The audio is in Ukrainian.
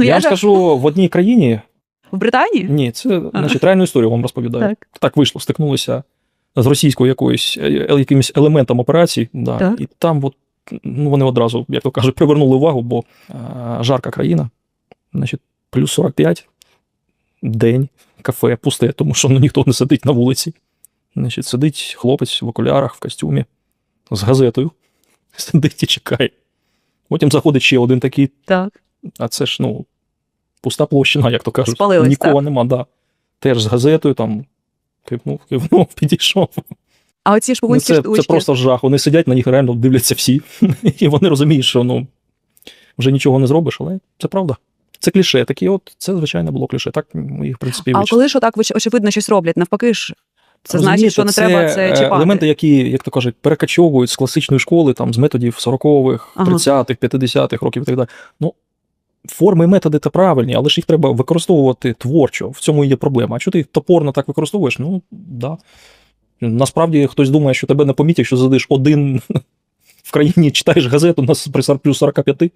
Ну, я я вам скажу, в одній країні В Британії? ні, це значить, реальну історію вам розповідаю. Так. так вийшло, стикнулися з російською якоюсь е, якимось елементом операції, да, Так. і там от, ну, вони одразу, як то кажуть, привернули увагу, бо е, жарка країна, значить, плюс 45, день, кафе пусте, тому що ну, ніхто не сидить на вулиці. Значить, сидить хлопець в окулярах, в костюмі, з газетою, сидить і чекає. Потім заходить ще один такий, Так. а це ж, ну, пуста площина, як то кажуть. Спалились, Нікого так? нема, да. Теж з газетою там кивнув, кивнув, підійшов. А оці Ну, шпигунські це, штучки. це просто жах. Вони сидять, на них реально дивляться всі. І вони розуміють, що ну, вже нічого не зробиш, але це правда. Це кліше. Такі от, це, звичайно, було кліше. Так ми їх, в принципі, А коли що так очевидно щось роблять, навпаки ж, це значить, що не треба це е, чіпати. Елементи, які, як то кажуть, перекачовують з класичної школи, там, з методів 40-х, Ага. 30-х, 50-х років і так далі. Ну, форми і методи та правильні, але ж їх треба використовувати творчо. В цьому є проблема. А що ти їх топорно так використовуєш? Ну, да. Насправді хтось думає, що тебе не помітять, що задиш один в країні, читаєш газету на плюс 45.